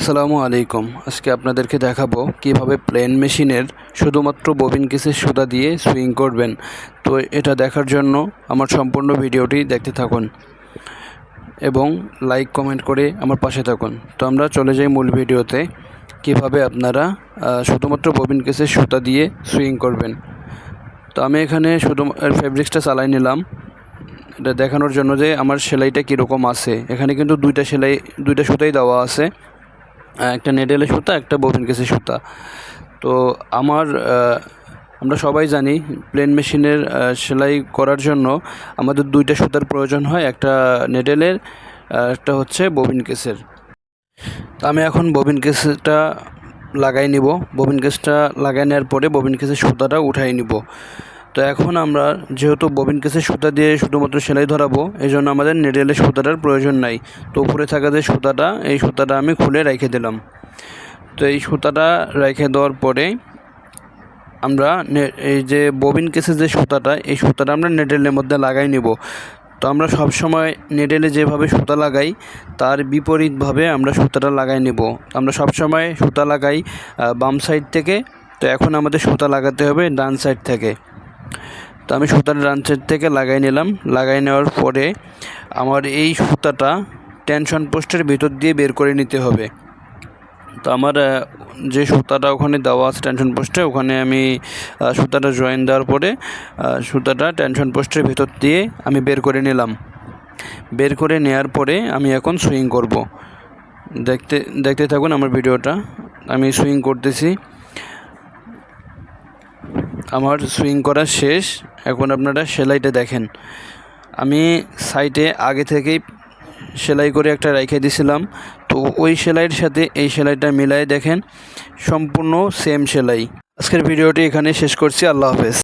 আসসালামু আলাইকুম। আজকে আপনাদেরকে দেখাবো কীভাবে প্লেন মেশিনের শুধুমাত্র ববিন কেসের সুতা দিয়ে সুইং করবেন। তো এটা দেখার জন্য আমার সম্পূর্ণ ভিডিওটি দেখতে থাকুন এবং লাইক কমেন্ট করে আমার পাশে থাকুন। তো আমরা চলে যাই মূল ভিডিওতে, কীভাবে আপনারা শুধুমাত্র ববিন কেসের সুতা দিয়ে সুইং করবেন। তো আমি এখানে শুধু ফেব্রিক্সটা চালাই নিলাম। এটা দেখানোর জন্য যে আমার সেলাইটা কীরকম আছে। এখানে কিন্তু দুইটা সেলাই, দুইটা সুতাই দেওয়া আছে। একটা নেডেলের সুতা, একটা ববিন কেসের সুতা। তো আমার আমরা সবাই জানি প্লেন মেশিনের সেলাই করার জন্য আমাদের দুইটা সুতার প্রয়োজন হয়, একটা নেডেলের একটা হচ্ছে ববিন কেসের। তো আমি এখন ববিন কেসটা লাগাই নিব। ববিন কেসটা লাগাই নেওয়ার পরে ববিন কেসের সুতাটা উঠাই নিব। তো এখন আমরা যেহেতু ববিন কেসের সুতা দিয়ে শুধুমাত্র সেলাই ধরাবো এই জন্য আমাদের নেডেলের সুতাটার প্রয়োজন নাই। তো উপরে থাকা যে সুতাটা, এই সুতাটা আমি খুলে রেখে দিলাম। তো এই সুতাটা রেখে দেওয়ার পরে আমরা এই যে ববিন কেসের যে সুতাটা, এই সুতাটা আমরা নেডেলের মধ্যে লাগাই নিব। তো আমরা সব সময় নেডেলে যেভাবে সুতা লাগাই, তার বিপরীতভাবে আমরা সুতাটা লাগাই নেব। আমরা সব সময় সুতা লাগাই বাম সাইড থেকে। তো এখন আমাদের সুতা লাগাতে হবে ডান সাইড থেকে। তো আমি সুতাটা ডান থেকে লাগাই নিলাম। লাগাই নেওয়ার পরে আমার এই সুতাটা টেনশন পোস্টের ভিতর দিয়ে বের করে নিতে হবে। তো আমার যে সুতাটা ওখানে দেওয়া আছে টেনশন পোস্টে, ওখানে আমি সুতাটা জয়েন দেওয়ার পরে সুতাটা টেনশন পোস্টের ভিতর দিয়ে আমি বের করে নিলাম। বের করে নেওয়ার পরে আমি এখন সুইং করব। দেখতে দেখতে থাকুন আমার ভিডিওটা। আমি সুইং করতেছি। আমার সুইং করা শেষ। এখন আপনারা সেলাইটা দেখেন। আমি সাইটে আগে থেকেই সেলাই করে একটা রেখে দিয়েছিলাম তো ওই সেলাইয়ের সাথে এই সেলাইটা মিলাই দেখেন, সম্পূর্ণ সেম সেলাই। আজকের ভিডিওটি এখানে শেষ করছি। আল্লাহ হাফেজ।